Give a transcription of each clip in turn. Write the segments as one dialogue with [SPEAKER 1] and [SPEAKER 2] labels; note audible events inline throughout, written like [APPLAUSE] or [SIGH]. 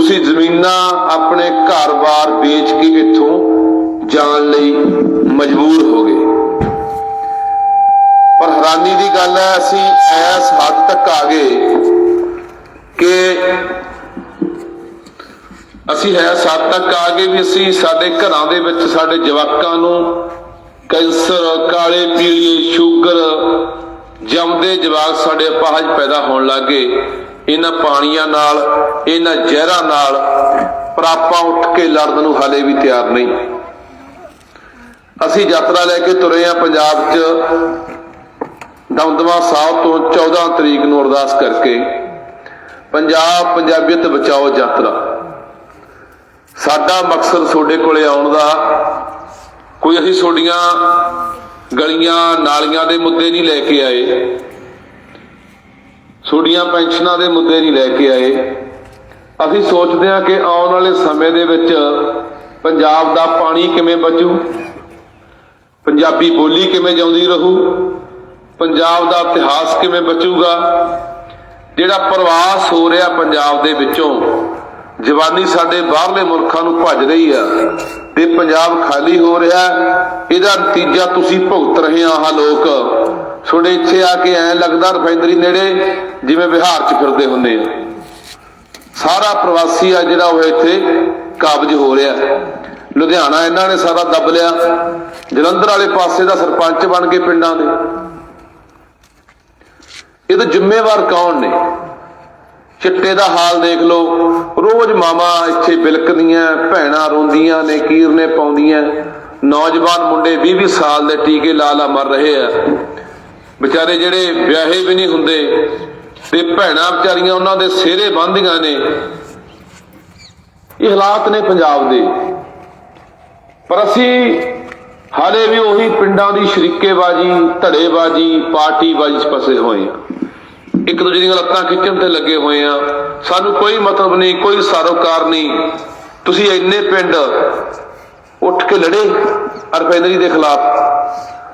[SPEAKER 1] ਤੁਸੀਂ ਜ਼ਮੀਨਾਂ ਆਪਣੇ ਘਰ-ਬਾਰ ਵੇਚ ਕੇ ਇੱਥੋਂ ਜਾਣ ਲਈ ਮਜਬੂਰ ਹੋ ਗਏ। ਪਰ ਹੈਰਾਨੀ ਦੀ ਗੱਲ ਹੈ, ਅਸੀਂ ਐਸ ਹੱਦ ਤੱਕ ਆ ਗਏ ਕਿ ਅਸੀਂ ਹੈ ਹੱਦ ਤੱਕ ਆ ਗਏ ਵੀ ਅਸੀਂ ਸਾਡੇ ਘਰਾਂ ਦੇ ਵਿੱਚ ਸਾਡੇ ਜਵਾਕਾਂ ਨੂੰ ਕੈਂਸਰ, ਕਾਲੇ ਪੀਲੀਏ ਸ਼ੂਗਰ ਜੰਮਦੇ ਜਵਾਕ ਸਾਡੇ ਅਪਾਹਜ ਪੈਦਾ ਹੋਣ ਲੱਗੇ ਇਹਨਾਂ ਪਾਣੀਆਂ ਨਾਲ, ਇਹਨਾਂ ਜ਼ਹਿਰਾਂ ਨਾਲ ਪਰ ਆਪਾਂ ਉੱਠ ਕੇ ਲੜਨ ਨੂੰ ਹਾਲੇ ਵੀ ਤਿਆਰ ਨਹੀਂ। ਅਸੀਂ ਯਾਤਰਾ ਲੈ ਕੇ ਤੁਰੇ ਆ ਪੰਜਾਬ 'ਚ ਦਮਦਮਾ ਸਾਹਿਬ ਤੋਂ 14 ਤਰੀਕ ਨੂੰ ਅਰਦਾਸ ਕਰਕੇ। ਪੰਜਾਬ ਪੰਜਾਬੀਅਤ ਬਚਾਓ ਯਾਤਰਾ। ਸਾਡਾ ਮਕਸਦ ਤੁਹਾਡੇ ਕੋਲੇ ਆਉਣ ਦਾ, ਕੋਈ ਅਸੀਂ ਤੁਹਾਡੀਆਂ ਗਲੀਆਂ ਨਾਲੀਆਂ ਦੇ ਮੁੱਦੇ ਨਹੀਂ ਲੈ ਕੇ ਆਏ। ਤੁਹਾਡੀਆਂ ਪੈਨਸ਼ਨਾਂ ਦੇ ਮੁੱਦੇ ਨਹੀਂ ਲੈ ਕੇ ਆਏ। ਅਸੀਂ ਸੋਚਦੇ ਹਾਂ ਕਿ ਆਉਣ ਵਾਲੇ ਸਮੇਂ ਦੇ ਵਿੱਚ ਪੰਜਾਬ ਦਾ ਪਾਣੀ ਕਿਵੇਂ ਬਚੂ? ਪੰਜਾਬੀ ਬੋਲੀ ਕਿਵੇਂ ਜਿਉਂਦੀ ਰਹੂ? ਪੰਜਾਬ ਦਾ ਇਤਿਹਾਸ ਕਿਵੇਂ ਬਚੂਗਾ? ਜਿਹੜਾ ਪ੍ਰਵਾਸ ਹੋ ਰਿਹਾ ਪੰਜਾਬ ਦੇ ਵਿੱਚੋਂ, ਜਵਾਨੀ ਸਾਡੇ ਬਾਹਰਲੇ ਮੁਲਕਾਂ ਨੂੰ ਭੱਜ ਰਹੀ ਆ ਤੇ ਪੰਜਾਬ ਖਾਲੀ ਹੋ ਰਿਹਾ। ਇਹਦਾ ਨਤੀਜਾ ਤੁਸੀਂ ਭੁਗਤ ਰਹੇ ਆ ਆਹ ਲੋਕ। ਤੁਹਾਡੇ ਇੱਥੇ ਆ ਕੇ ਐ ਲੱਗਦਾ ਰਿਫਾਈਨਰੀ ਨੇੜੇ ਜਿਵੇਂ ਬਿਹਾਰ 'ਚ ਫਿਰਦੇ ਹੁੰਦੇ ਆ। ਸਾਰਾ ਪ੍ਰਵਾਸੀ ਆ ਜਿਹੜਾ ਉਹ ਇੱਥੇ ਕਾਬਜ ਹੋ ਰਿਹਾ। ਲੁਧਿਆਣਾ ਇਹਨਾਂ ਨੇ ਸਾਰਾ ਦੱਬ ਲਿਆ। ਜਲੰਧਰ ਵਾਲੇ ਪਾਸੇ ਦਾ ਸਰਪੰਚ ਬਣ ਕੇ ਪਿੰਡਾਂ ਦੇ। ਇਹਦੇ ਜ਼ਿੰਮੇਵਾਰ ਕੌਣ ਨੇ? ਚਿੱਟੇ ਦਾ ਹਾਲ ਦੇਖ ਲਓ। ਰੋਜ਼ ਮਾਮਾ ਇੱਥੇ ਬਿਲਕਦੀਆਂ, ਭੈਣਾਂ ਰੋਂਦੀਆਂ ਨੇ, ਕੀਰਨੇ ਪਾਉਂਦੀਆਂ। ਨੌਜਵਾਨ ਮੁੰਡੇ 20-20 ਸਾਲ ਦੇ ਟੀਕੇ ਲਾ ਲਾ ਮਰ ਰਹੇ ਆ। ਵਿਚਾਰੇ ਜਿਹੜੇ ਵਿਆਹੇ ਵੀ ਨਹੀਂ ਹੁੰਦੇ ਤੇ ਭੈਣਾਂ ਵਿਚਾਰੀਆਂ ਉਹਨਾਂ ਦੇ ਸਿਹਰੇ ਬੰਦੀਆਂ ਨੇ। ਇਹ ਹਾਲਾਤ ਨੇ ਪੰਜਾਬ ਦੇ। ਪਰ ਅਸੀਂ ਹਾਲੇ ਵੀ ਉਹੀ ਪਿੰਡਾਂ ਦੀ ਸ਼ਰੀਕੇਬਾਜੀ, ਧੜੇਬਾਜੀ, ਪਾਰਟੀਬਾਜੀ 'ਚ ਫਸੇ ਹੋਏ ਆ ਇੱਕ ਦੂਜੇ ਦੀਆਂ ਲੱਤਾਂ ਖਿੱਚਣ ਤੇ ਲੱਗੇ ਹੋਏ ਆ ਸਾਨੂੰ ਕੋਈ ਮਤਲਬ ਨਹੀਂ, ਕੋਈ ਸਾਰੋਕਾਰ ਨਹੀਂ। ਤੁਸੀਂ ਇੰਨੇ ਪਿੰਡ ਉੱਠ ਕੇ ਲੜੇ ਅਰਪਿੰਦਰੀ ਦੇ ਖਿਲਾਫ।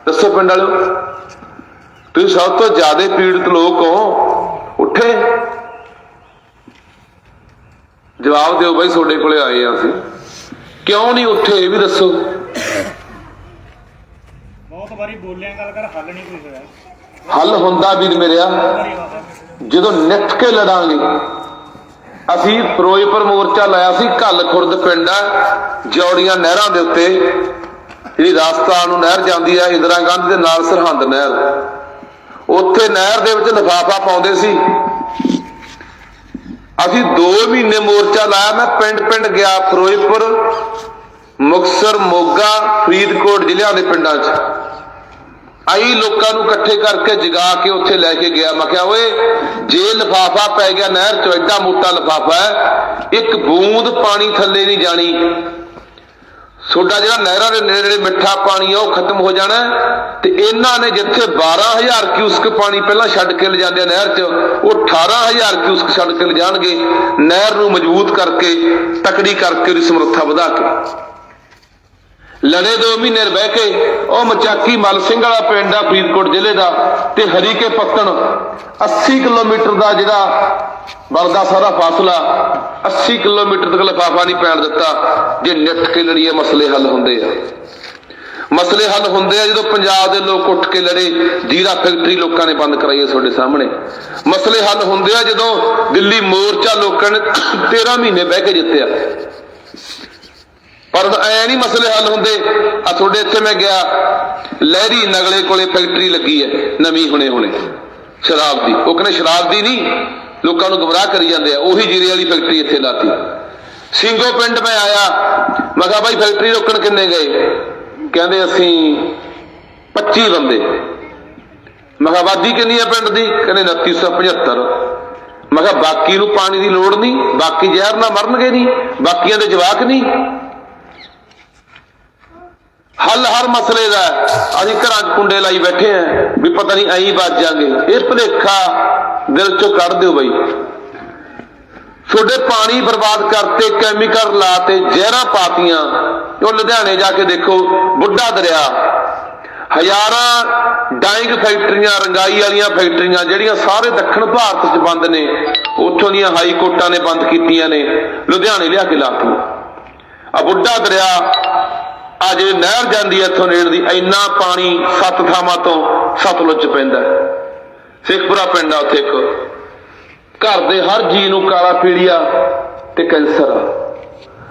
[SPEAKER 1] ਦੱਸੋ ਪਿੰਡ ਵਾਲਿਓ। ਤੁਸੀਂ ਸਭ ਤੋਂ ਜ਼ਿਆਦਾ ਪੀੜਤ ਲੋਕ ਹੋ। ਉੱਠੇ। ਜਵਾਬ ਦਿਓ ਬਾਈ ਤੁਹਾਡੇ ਕੋਲੇ ਆਏ ਆ ਅਸੀਂ। ਕਿਉਂ ਨਹੀਂ ਉੱਠੇ ਇਹ ਵੀ ਦੱਸੋ।
[SPEAKER 2] ਬਹੁਤ ਵਾਰੀ ਬੋਲਿਆ ਗੱਲ ਕਰ ਹੱਲ ਨਹੀਂ ਕੋਈ ਹੋਇਆ।
[SPEAKER 1] ਹੱਲ ਹੁੰਦਾ ਵੀਰ ਮੇਰਿਆ। ਜਦੋਂ ਨਿੱਠ ਕੇ ਲੜਾਂਗੇ ਅਸੀਂ ਫਿਰੋਜ਼ਪੁਰ ਮੋਰਚਾ ਲਾਇਆ ਸੀ ਕੱਲ ਖੁਰਦ ਪਿੰਡ ਜੌੜੀਆਂ ਨਹਿਰਾਂ ਦੇ ਉੱਤੇ। ਜਿਹੜੀ ਰਾਜਸਥਾਨ ਨੂੰ ਨਹਿਰ ਜਾਂਦੀ ਆ ਇੰਦਰਾ ਗਾਂਧੀ ਦੇ ਨਾਲ ਸਰਹੰਦ ਨਹਿਰ। ਉੱਥੇ ਨਹਿਰ ਦੇ ਵਿੱਚ ਲਿਫਾਫਾ ਪਾਉਂਦੇ ਸੀ। ਅਸੀਂ 2 ਮਹੀਨੇ ਮੋਰਚਾ ਲਾਇਆ, ਮੈਂ ਪਿੰਡ ਪਿੰਡ ਗਿਆ, ਫਿਰੋਜ਼ਪੁਰ, ਮੁਕਸਰ, ਮੋਗਾ, ਫਰੀਦਕੋਟ ਜ਼ਿਲ੍ਹਿਆਂ ਦੇ ਪਿੰਡਾਂ 'ਚ। ਆਈ ਲੋਕਾਂ ਨੂੰ ਇਕੱਠੇ ਕਰਕੇ ਜਗਾ ਕੇ ਉੱਥੇ ਲੈ ਕੇ ਗਿਆ। ਮੈਂ ਕਿਹਾ, ਓਏ, ਜੇ ਲਫਾਫਾ ਪੈ ਗਿਆ ਨਹਿਰ ਚ, ਐਡਾ ਮੋਟਾ ਲਫਾਫਾ ਹੈ, ਇੱਕ ਬੂੰਦ ਪਾਣੀ ਥੱਲੇ ਨਹੀਂ ਜਾਣੀ। ਸੋਡਾ ਜਿਹੜਾ ਨਹਿਰਾਂ ਦੇ ਨੇੜੇ ਮਿੱਠਾ ਪਾਣੀ ਆ, ਉਹ ਖਤਮ ਹੋ ਜਾਣਾ ਤੇ ਇਹਨਾਂ ਨੇ ਜਿੱਥੇ 12000 ਕਿਊਸਕ ਪਾਣੀ ਪਹਿਲਾਂ ਛੱਡ ਕੇ ਲਿਜਾਂਦੇ ਆ ਨਹਿਰ 'ਚ, ਉਹ 18000 ਕਿਊਸਕ ਛੱਡ ਕੇ ਲਿਜਾਣਗੇ ਨਹਿਰ ਨੂੰ ਮਜ਼ਬੂਤ ਕਰਕੇ, ਤਕੜੀ ਕਰਕੇ, ਉਹਦੀ ਸਮਰੱਥਾ ਵਧਾ ਕੇ। ਲੜੇ 2 ਮਹੀਨੇ ਬਹਿ ਕੇ, ਉਹ ਮਚਾਕੀ ਮਲ ਸਿੰਘ ਵਾਲਾ ਪਿੰਡ ਆ ਫਰੀਦਕੋਟ ਜ਼ਿਲ੍ਹੇ ਦਾ ਤੇ ਹਰੀਕੇ ਪੱਤਣ 80 ਕਿਲੋਮੀਟਰ ਦਾ ਜਿਹੜਾ ਬਣਦਾ ਸਾਰਾ ਫਾਸਲਾ 80 ਕਿਲੋਮੀਟਰ ਤੱਕ ਲਿਫਾਫਾ ਨਹੀਂ ਪੈਣ ਦਿੱਤਾ, ਜੇ ਨਿੱਠ ਕੇ ਲੜੀਏ ਮਸਲੇ ਹੱਲ ਹੁੰਦੇ ਆ। ਮਸਲੇ ਹੱਲ ਹੁੰਦੇ ਆ ਜਦੋਂ ਪੰਜਾਬ ਦੇ ਲੋਕ ਉੱਠ ਕੇ ਲੜੇ, ਜੀਰਾ ਫੈਕਟਰੀ ਲੋਕਾਂ ਨੇ ਬੰਦ ਕਰਾਈ ਹੈ ਤੁਹਾਡੇ ਸਾਹਮਣੇ। ਮਸਲੇ ਹੱਲ ਹੁੰਦੇ ਆ ਜਦੋਂ ਦਿੱਲੀ ਮੋਰਚਾ ਲੋਕਾਂ ਨੇ 13 ਮਹੀਨੇ ਬਹਿ ਕੇ ਜਿੱਤਿਆ। ਪਰ ਐ ਨਹੀਂ ਮਸਲੇ ਹੱਲ ਹੁੰਦੇ। ਆ ਤੁਹਾਡੇ ਇੱਥੇ ਮੈਂ ਗਿਆ, ਲਹਿਰੀ ਨਗਲੇ ਕੋਲੇ ਫੈਕਟਰੀ ਲੱਗੀ ਹੈ, ਨਵੀਂ ਹੁਣੇ ਹੁਣੇ ਸ਼ਰਾਬ ਦੀ ਉਹ ਕਹਿੰਦੇ ਸ਼ਰਾਬ ਦੀ ਨਹੀਂ, ਲੋਕਾਂ ਨੂੰ ਗਮਰਾਹ ਕਰੀ ਜਾਂਦੇ ਆ, ਉਹੀ ਜੀਰੇ ਵਾਲੀ ਫੈਕਟਰੀ ਇੱਥੇ ਲਾਤੀ। ਸਿੰਘੋ ਪਿੰਡ ਮੈਂ ਆਇਆ, ਮੈਂ ਕਿਹਾ ਬਾਈ ਫੈਕਟਰੀ ਰੋਕਣ ਕਿੰਨੇ ਗਏ? ਕਹਿੰਦੇ ਅਸੀਂ 25 ਬੰਦੇ। ਮੈਂ ਕਿਹਾ ਆਬਾਦੀ ਕਿੰਨੀ ਹੈ ਪਿੰਡ ਦੀ? ਕਹਿੰਦੇ 2975 ਮੈਂ ਕਿਹਾ ਬਾਕੀ ਨੂੰ ਪਾਣੀ ਦੀ ਲੋੜ ਨਹੀਂ, ਬਾਕੀ ਜ਼ਹਿਰ ਨਾਲ ਮਰਨਗੇ ਨਹੀਂ, ਬਾਕੀਆਂ ਦੇ ਜਵਾਕ ਨਹੀਂ। ਹੱਲ ਹਰ ਮਸਲੇ ਦਾ ਅਸੀਂ ਘਰਾਂ 'ਚ ਕੁੰਡੇ ਲਾਈ ਬੈਠੇ ਆਂ ਵੀ ਪਤਾ ਨਹੀਂ ਐਂ ਬਚ ਜਾਾਂਗੇ। ਇਹ ਭੁਲੇਖਾ ਦਿਲ 'ਚੋਂ ਕੱਢ ਦਿਓ ਬਈ। ਤੁਹਾਡੇ ਪਾਣੀ ਬਰਬਾਦ ਕਰਤੇ ਕੈਮੀਕਲ ਲਾਤੇ, ਜ਼ਹਿਰਾਂ ਪਾਤੀਆਂ। ਉਹ ਲੁਧਿਆਣੇ ਜਾ ਕੇ ਦੇਖੋ, ਬੁੱਢਾ ਦਰਿਆ। ਹਜ਼ਾਰਾਂ ਡਾਈਂਗ ਫੈਕਟਰੀਆਂ, ਰੰਗਾਈ ਵਾਲੀਆਂ ਫੈਕਟਰੀਆਂ, ਜਿਹੜੀਆਂ ਸਾਰੇ ਦੱਖਣ ਭਾਰਤ 'ਚ ਬੰਦ ਨੇ, ਉੱਥੋਂ ਦੀਆਂ ਹਾਈ ਕੋਰਟਾਂ ਨੇ ਬੰਦ ਕੀਤੀਆਂ ਨੇ। ਲੁਧਿਆਣੇ ਲਿਆ ਕੇ ਲਾਤੀ ਆ ਬੁੱਢਾ ਦਰਿਆ ਆ ਜੇ ਨਹਿਰ ਜਾਂਦੀ ਹੈ ਇੱਥੋਂ ਨੇੜ ਦੀ, ਇੰਨਾ ਪਾਣੀ ਸੱਤ ਥਾਵਾਂ ਤੋਂ ਸਤਲੁਜ 'ਚ ਪੈਂਦਾ ਸਿੱਖਪੁਰਾ ਪਿੰਡ ਆ ਉੱਥੇ ਇੱਕ। ਘਰ ਦੇ ਹਰ ਜੀ ਨੂੰ ਕਾਲਾ ਪੀੜੀਆ ਤੇ ਕੈਂਸਰ ਆ।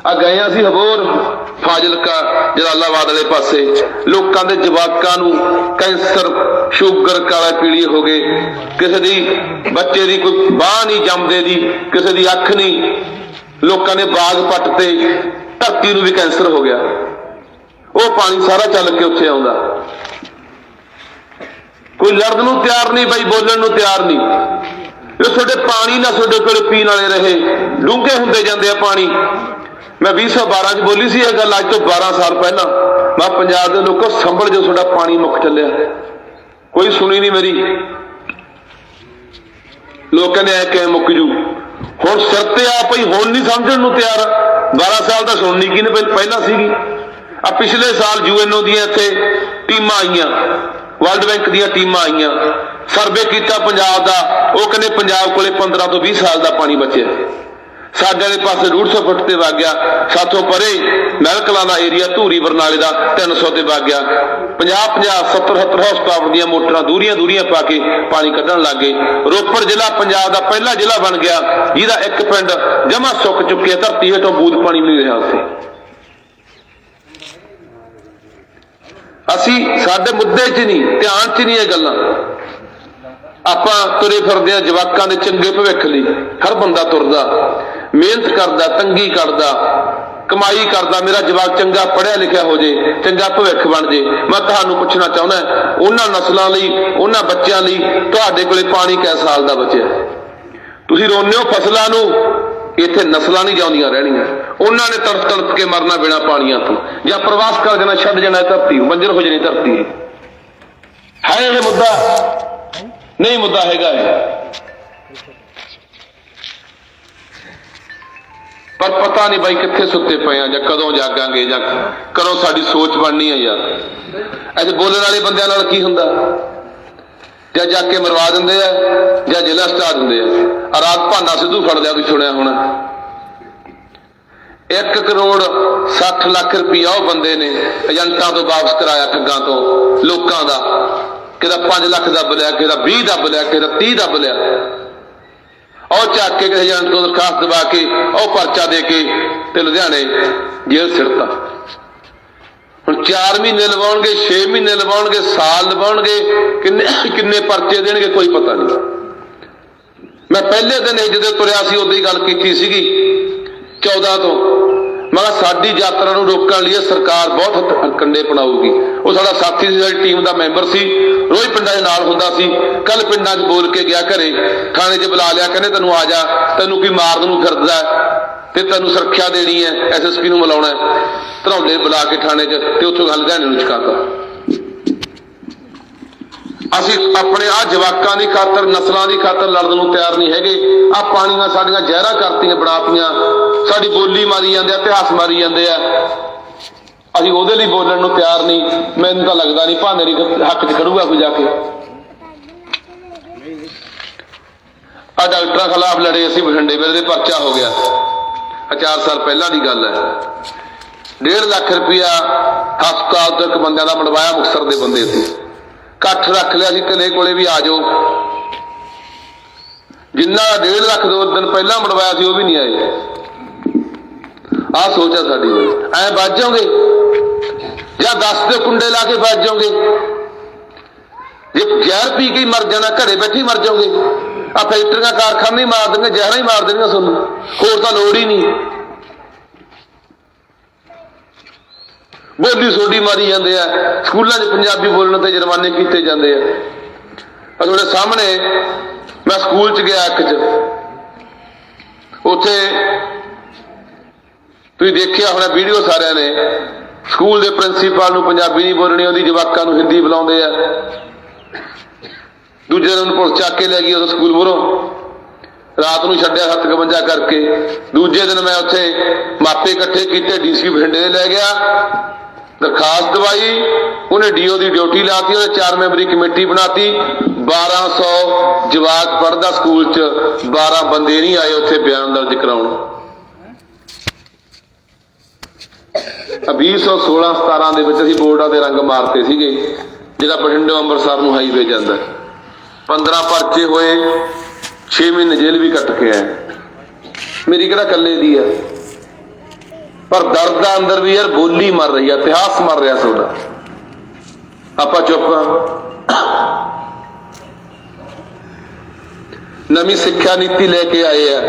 [SPEAKER 1] ਆ ਗਏ ਸੀ ਹਬੋਰ, ਫਾਜ਼ਿਲਕਾ, ਜਲਾਲਾਬਾਦ ਵਾਲੇ ਪਾਸੇ। ਲੋਕਾਂ ਦੇ ਜਵਾਕਾਂ ਨੂੰ ਕੈਂਸਰ, ਸ਼ੂਗਰ, ਕਾਲਾ ਪੀਲੀ ਹੋ ਗਏ। ਕਿਸੇ ਦੀ ਬੱਚੇ ਦੀ ਕੋਈ ਬਾਹ ਨਹੀਂ ਜੰਮਦੇ ਦੀ, ਕਿਸੇ ਦੀ ਅੱਖ ਨਹੀਂ। ਲੋਕਾਂ ਨੇ ਬਾਗ ਪੱਟ ਤੇ ਧਰਤੀ ਨੂੰ ਵੀ ਕੈਂਸਰ ਹੋ ਗਿਆ। ਉਹ ਪਾਣੀ ਸਾਰਾ ਚੱਲ ਕੇ ਉੱਥੇ ਆਉਂਦਾ। ਕੋਈ ਲੜਨ ਨੂੰ ਤਿਆਰ ਨਹੀਂ, ਬਾਈ ਬੋਲਣ ਨੂੰ ਤਿਆਰ ਨਹੀਂ। ਇਹ ਤੁਹਾਡੇ ਪਾਣੀ ਨਾ ਤੁਹਾਡੇ ਕੋਲ ਪੀਣ ਵਾਲੇ ਰਹੇ। ਡੂੰਘੇ ਹੁੰਦੇ ਜਾਂਦੇ ਆ ਪਾਣੀ। ਮੈਂ 2012 ਚ ਬੋਲੀ ਸੀ ਇਹ ਗੱਲ, ਅੱਜ ਤੋਂ 12 ਸਾਲ ਪਹਿਲਾਂ। ਮੈਂ ਪੰਜਾਬ ਦੇ ਲੋਕੋ ਸੰਭਲ ਜੋ ਤੁਹਾਡਾ ਪਾਣੀ ਮੁੱਕ ਚੱਲਿਆ। ਕੋਈ ਸੁਣੀ ਨਹੀਂ ਮੇਰੀ। ਲੋਕ ਕਹਿੰਦੇ ਐ ਕਿਵੇਂ ਮੁੱਕ ਜੂ? ਹੁਣ ਸਿਰ ਤੇ ਆ ਭਈ ਹੁਣ ਨਹੀਂ ਸਮਝਣ ਨੂੰ ਤਿਆਰ। 12 ਸਾਲ ਦਾ ਸੁਣਨੀ ਕਿਨੇ ਪਹਿਲਾਂ ਸੀਗੀ। ਆ ਪਿਛਲੇ ਸਾਲ ਯੂਐਨਓ ਦੀਆਂ ਇੱਥੇ ਟੀਮਾਂ ਆਈਆਂ, ਵਰਲਡ ਬੈਂਕ ਦੀਆਂ ਟੀਮਾਂ ਆਈਆਂ। ਸਰਵੇ ਕੀਤਾ ਪੰਜਾਬ ਦਾ, ਉਹ ਕਹਿੰਦੇ ਪੰਜਾਬ ਕੋਲੇ 15 ਤੋਂ 20 ਸਾਲ ਦਾ ਪਾਣੀ ਬਚਿਆ। ਸਾਡੇ ਵਾਲੇ ਪਾਸੇ 150 ਫੁੱਟ ਤੇ ਵਗ ਗਿਆ, ਸਾਥੋਂ ਪਰੇ ਮਹਿਲਕਲਾਂ ਦਾ ਏਰੀਆ ਧੂਰੀ ਬਰਨਾਲੇ ਦਾ 300 ਤੇ ਵਗ ਗਿਆ। 50 50 70 70 ਹਾਰਸ ਦੀਆਂ ਮੋਟਰਾਂ ਦੂਰੀਆਂ ਦੂਰੀਆਂ ਪਾ ਕੇ ਪਾਣੀ ਕੱਢਣ ਲੱਗ ਗਏ। ਰੋਪੜ ਜ਼ਿਲ੍ਹਾ ਪੰਜਾਬ ਦਾ ਪਹਿਲਾ ਜ਼ਿਲ੍ਹਾ ਬਣ ਗਿਆ, ਜਿਹਦਾ ਇੱਕ ਪਿੰਡ ਜਮਾ ਸੁੱਕ ਚੁੱਕਿਆ, ਧਰਤੀ ਹੇਠੋਂ ਬੂਦ ਪਾਣੀ ਵੀ ਨਹੀਂ ਰਿਹਾ ਉੱਥੇ। ਅਸੀਂ ਸਾਡੇ ਮੁੱਦੇ 'ਚ ਨਹੀਂ, ਧਿਆਨ 'ਚ ਨਹੀਂ ਇਹ ਗੱਲਾਂ। ਆਪਾਂ ਤੁਰੇ ਫਿਰਦੇ ਆ ਜਵਾਕਾਂ ਦੇ ਚੰਗੇ ਭਵਿੱਖ ਲਈ। ਹਰ ਬੰਦਾ ਤੁਰਦਾ, ਮਿਹਨਤ ਕਰਦਾ, ਤੰਗੀ ਕਰਦਾ, ਕਮਾਈ ਕਰਦਾ, ਮੇਰਾ ਜਵਾਕ ਚੰਗਾ ਪੜ੍ਹਿਆ ਲਿਖਿਆ ਹੋ ਜੇ, ਚੰਗਾ ਭਵਿੱਖ ਬਣ ਜੇ। ਮੈਂ ਤੁਹਾਨੂੰ ਪੁੱਛਣਾ ਚਾਹੁੰਦਾ ਉਹਨਾਂ ਨਸਲਾਂ ਲਈ, ਉਹਨਾਂ ਬੱਚਿਆਂ ਲਈ ਤੁਹਾਡੇ ਕੋਲੇ ਪਾਣੀ ਕਿਸ ਸਾਲ ਦਾ ਬਚਿਆ? ਤੁਸੀਂ ਰੋਂਦੇ ਹੋ ਫਸਲਾਂ ਨੂੰ, ਇੱਥੇ ਨਸਲਾਂ ਨਹੀਂ ਜਾਉਂਦੀਆਂ ਰਹਿਣੀਆਂ। ਉਹਨਾਂ ਨੇ ਤੜਪ ਤੜਫ ਕੇ ਮਰਨਾ ਬਿਨਾ ਪਾਣੀਆਂ ਤੋਂ। ਜਾਂ ਪ੍ਰਵਾਸ ਕਰ ਜਾਣਾ ਛੱਡ ਜਾਣਾ ਧਰਤੀ ਬੰਜਰ ਹੋ ਜਾਣੀ ਧਰਤੀ ਹੈ ਇਹ ਮੁੱਦਾ? ਨਹੀਂ ਮੁੱਦਾ ਹੈਗਾ ਇਹ। ਪਰ ਪਤਾ ਨਹੀਂ ਬਾਈ ਕਿੱਥੇ ਸੁੱਤੇ ਪਏ ਆ, ਜਾਂ ਕਦੋਂ ਜਾਗਾਂਗੇ, ਜਾਂ ਕਦੋਂ ਸਾਡੀ ਸੋਚ ਬਣਨੀ ਹੈ ਯਾਰ। ਐਸੇ ਬੋਲਣ ਵਾਲੇ ਬੰਦਿਆਂ ਨਾਲ ਕੀ ਹੁੰਦਾ? ਜਾਂ ਜਾ ਕੇ ਮਰਵਾ ਦਿੰਦੇ ਆ, ਜਾਂ ਜ਼ਿਲ੍ਹਾ ਸਟਾ ਦਿੰਦੇ ਆ। ਆ ਰਾਤ ਭਾਨਾ ਸਿੱਧੂ ਫੜ ਲਿਆ ਤੁਸੀਂ ਸੁਣਿਆ ਹੋਣਾ? 1 ਕਰੋੜ 60 ਲੱਖ ਰੁਪਇਆ ਉਹ ਬੰਦੇ ਨੇ ਏਜੰਟਾਂ ਤੋਂ ਵਾਪਸ ਕਰਾਇਆ ਠੱਗਾਂ ਤੋਂ, ਲੋਕਾਂ ਦਾ। ਕਿਹਦਾ 5 ਲੱਖ ਦੱਬ ਲਿਆ, ਕਿਹਦਾ 20 ਦੱਬ ਲਿਆ, ਕਿਹਦਾ 30 ਦੱਬ ਲਿਆ। ਉਹ ਚੱਕ ਕੇ ਕਿਸੇ ਏਜੰਟ ਤੋਂ ਦਰਖਾਸਤ ਦਵਾ ਕੇ, ਉਹ ਪਰਚਾ ਦੇ ਕੇ ਤੇ ਲੁਧਿਆਣੇ ਜੇਲ੍ਹ ਸਿਰਤਾ ਹੁਣ 4 ਮਹੀਨੇ ਲਵਾਉਣਗੇ 6 ਮਹੀਨੇ ਲਵਾਉਣਗੇ, ਸਾਲ ਲਵਾਉਣਗੇ, ਕਿੰਨੇ [COUGHS] ਕਿੰਨੇ ਪਰਚੇ ਦੇਣਗੇ ਕੋਈ ਪਤਾ ਨਹੀਂ। ਮੈਂ ਪਹਿਲੇ ਦਿਨ ਇਹ ਜਦੋਂ ਤੁਰਿਆ ਸੀ, ਉਦੋਂ ਹੀ ਗੱਲ ਕੀਤੀ ਸੀਗੀ। 14 ਤੋਂ। ਮੈਂ ਸਾਡੀ ਯਾਤਰਾ ਨੂੰ ਰੋਕਣ ਲਈ ਸਰਕਾਰ ਬਹੁਤ ਹੱਥ- ਕੰਡੇ ਪਣਾਊਗੀ। ਉਹ ਸਾਡਾ ਸਾਥੀ ਸੀ ਸਾਡੀ ਟੀਮ ਦਾ ਮੈਂਬਰ ਸੀ, ਰੋਜ਼ ਪਿੰਡਾਂ ਦੇ ਨਾਲ ਹੁੰਦਾ ਸੀ। ਕੱਲ ਪਿੰਡਾਂ 'ਚ ਬੋਲ ਕੇ ਗਿਆ ਘਰੇ, ਥਾਣੇ 'ਚ ਬੁਲਾ ਲਿਆ, ਕਹਿੰਦੇ ਤੈਨੂੰ ਆ ਜਾ, ਤੈਨੂੰ ਕੀ ਮਾਰਨ ਨੂੰ ਫਿਰਦਾ ਤੇ ਤੈਨੂੰ ਸੁਰੱਖਿਆ ਦੇਣੀ ਹੈ ਐਸਐਸਪੀ ਨੂੰ ਮਿਲਾਉਣਾ ਹੈ। ਧਰੌਲੇ ਬੁਲਾ ਕੇ ਥਾਣੇ 'ਚ ਤੇ ਉੱਥੋਂ ਗੱਲ ਲੁਧਿਆਣੇ ਨੂੰ ਚੁਕਾਤਾ ਅਸੀਂ ਆਪਣੇ ਆ ਜਵਾਕਾਂ ਦੀ ਖਾਤਰ, ਨਸਲਾਂ ਦੀ ਖਾਤਰ ਲੜਨ ਨੂੰ ਤਿਆਰ ਨਹੀਂ ਹੈਗੇ। ਆ ਪਾਣੀਆਂ ਸਾਡੀਆਂ ਜ਼ਹਿਰਾ ਕਰਤੀਆਂ, ਬਣਾਤੀਆਂ। ਸਾਡੀ ਬੋਲੀ ਮਾਰੀ ਜਾਂਦੇ ਆ, ਇਤਿਹਾਸ ਮਾਰੀ ਜਾਂਦੇ ਆ। ਅਸੀਂ ਉਹਦੇ ਲਈ ਬੋਲਣ ਨੂੰ ਤਿਆਰ ਨਹੀਂ। ਮੈਨੂੰ ਤਾਂ ਲੱਗਦਾ ਨਹੀਂ ਭਾਨੇ ਦੀ ਹੱਕ 'ਚ ਖੜੂਗਾ ਕੋਈ ਜਾ ਕੇ। ਆ ਡਾਕਟਰਾਂ ਖਿਲਾਫ ਲੜੇ ਅਸੀਂ, ਬਠਿੰਡੇ ਵੇਲੇ ਦੇ ਪਰਚਾ ਹੋ ਗਿਆ। ਆ 4 ਸਾਲ ਪਹਿਲਾਂ ਦੀ ਗੱਲ ਹੈ। 1.5 ਲੱਖ ਰੁਪਇਆ ਹਸਪਤਾਲ ਤੋਂ ਇੱਕ ਬੰਦਿਆਂ ਦਾ ਬਣਵਾਇਆ ਮੁਕਤਸਰ ਦੇ ਬੰਦੇ ਸੀ ਇਕੱਠ ਰੱਖ ਲਿਆ ਸੀ ਕਿਲੇ ਕੋਲੇ ਵੀ ਆ ਜਾਓ। ਜਿੰਨਾ 1.5 ਲੱਖ ਦੋ ਦਿਨ ਪਹਿਲਾਂ ਬਣਵਾਇਆ ਸੀ, ਉਹ ਵੀ ਨਹੀਂ ਆਏ। ਆਹ ਸੋਚਾ ਸਾਡੀ ਬਈ ਐ ਵੱਜ ਜਾਓਗੇ? ਜਾਂ 10 ਦੇ ਕੁੰਡੇ ਲਾ ਕੇ ਵੱਜ ਜਾਓਗੇ? ਜੇ ਜ਼ਹਿਰ ਪੀ ਕੇ ਹੀ ਮਰ ਜਾਣਾ, ਘਰੇ ਬੈਠੇ ਮਰ ਜਾਓਗੇ। ਆ ਫੈਕਟਰੀਆਂ, ਕਾਰਖਾਨੇ ਹੀ ਮਾਰ ਦੇਣਗੇ, ਜ਼ਹਿਰਾਂ ਹੀ ਮਾਰ ਦੇਣਗੇ ਤੁਹਾਨੂੰ। ਹੋਰ ਤਾਂ ਲੋੜ ਹੀ ਨਹੀਂ। ਬੋਲੀ ਸੋਡੀ ਮਾਰੀ ਜਾਂਦੇ ਆ। ਸਕੂਲਾਂ 'ਚ ਪੰਜਾਬੀ ਬੋਲਣ ਤੇ ਜੁਰਮਾਨੇ ਕੀਤੇ ਜਾਂਦੇ ਆ। ਆ ਤੁਹਾਡੇ ਸਾਹਮਣੇ, ਮੈਂ ਸਕੂਲ 'ਚ ਗਿਆ ਇੱਕ 'ਚ। ਉੱਥੇ ਤੁਸੀਂ ਦੇਖਿਆ ਹੋਣਾ ਵੀਡੀਓ ਸਾਰਿਆਂ ਨੇ। ਸਕੂਲ ਦੇ ਪ੍ਰਿੰਸੀਪਲ ਨੂੰ ਪੰਜਾਬੀ ਨਹੀਂ ਬੋਲਣੀ ਆਉਂਦੀ ਜਵਾਕਾਂ ਨੂੰ ਹਿੰਦੀ ਬੁਲਾਉਂਦੇ ਆ। ਦੂਜੇ ਦਿਨ ਉਹਨੂੰ ਪੁਲਿਸ ਚੱਕ ਕੇ ਲੈ ਗਈ ਉਹ ਸਕੂਲ ਮੂਹਰੋਂ। ਰਾਤ ਨੂੰ ਛੱਡਿਆ 751 ਕਰਕੇ। ਦੂਜੇ ਦਿਨ ਮੈਂ ਉੱਥੇ ਮਾਪੇ ਇਕੱਠੇ ਕੀਤੇ, ਡੀਸੀ ਬਠਿੰਡੇ ਦੇ ਲੈ ਗਿਆ। ਦਰਖਾਸਤ ਦਵਾਈ ਉਹਨੇ ਡੀਓ ਦੀ ਡਿਊਟੀ ਲਾਤੀ ਉਹਨੇ ਚਾਰ ਮੈਂਬਰੀ ਕਮੇਟੀ ਬਣਾਤੀ। 1200 ਜਵਾਕ ਪੜਦਾ ਸਕੂਲ ਚ 12 ਬੰਦੇ ਨਹੀਂ ਆਏ ਉੱਥੇ ਬਿਆਨ ਦਰਜ ਕਰਾਉਣ। 2016 17 ਦੇ ਵਿੱਚ ਅਸੀਂ ਬੋਰਡਾਂ ਦੇ ਰੰਗ ਮਾਰਤੇ ਸੀਗੇ, ਜਿਹੜਾ ਬਠਿੰਡੇ ਅੰਮ੍ਰਿਤਸਰ ਨੂੰ ਹਾਈਵੇ ਜਾਂਦਾ। 15 ਪਰਚੇ ਹੋਏ 6 ਮਹੀਨੇ ਜੇਲ੍ਹ ਵੀ ਕੱਟ ਕੇ ਆਏ। ਮੇਰੀ ਕਿਹੜਾ ਇਕੱਲੇ ਦੀ ਆ? ਪਰ ਦਰਦ ਦਾ ਅੰਦਰ ਵੀ ਯਾਰ ਬੋਲੀ ਮਰ ਰਹੀ ਆ, ਇਤਿਹਾਸ ਮਰ ਰਿਹਾ ਤੁਹਾਡਾ ਆਪਾਂ ਚੁੱਪ ਨਵੀਂ ਸਿੱਖਿਆ ਨੀਤੀ ਲੈ ਕੇ ਆਏ ਆ।